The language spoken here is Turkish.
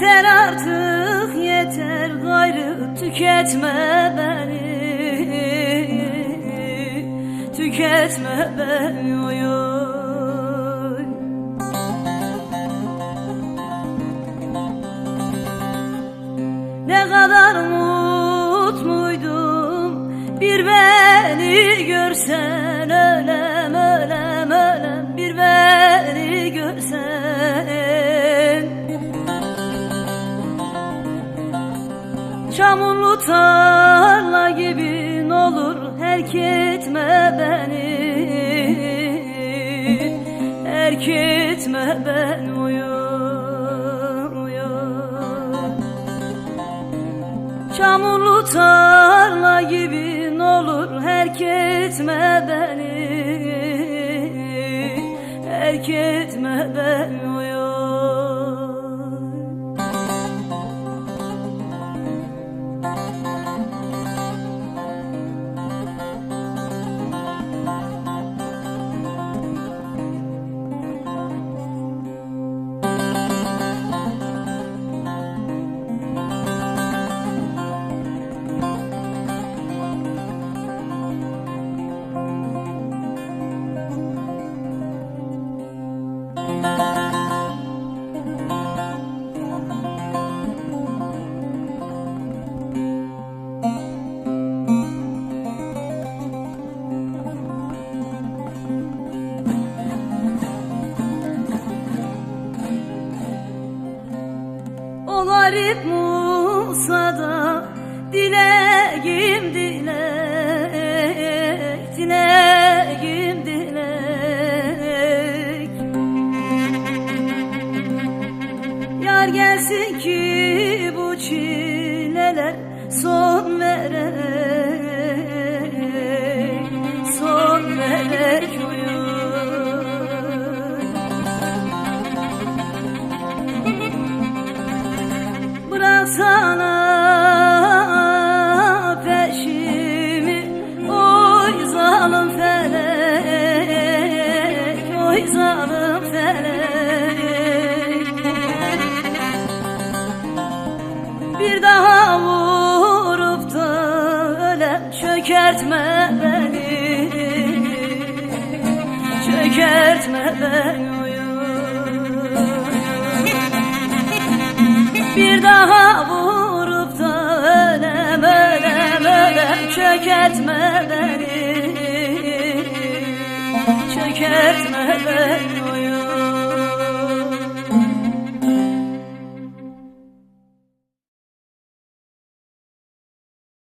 Yeter artık yeter gayrı tüketme beni. Tüketme beni oy oy Ne kadar mutluydum bir beni görsen ölem Çamurlu tarla gibi olur herk etme beni. Herk etme ben uyur uyur. Çamurlu tarla gibi olur herk etme beni. Herk etme ben uyur Garip Musa'da dileğim dilek, dileğim dilek. Yar gelsin ki bu çileler son Zalim felek Bir daha vurup da ölem Çökertme beni. Çökertme beni. Bir daha vurup da ölem ölem ölem Çökertme beni Çökertme beni oyun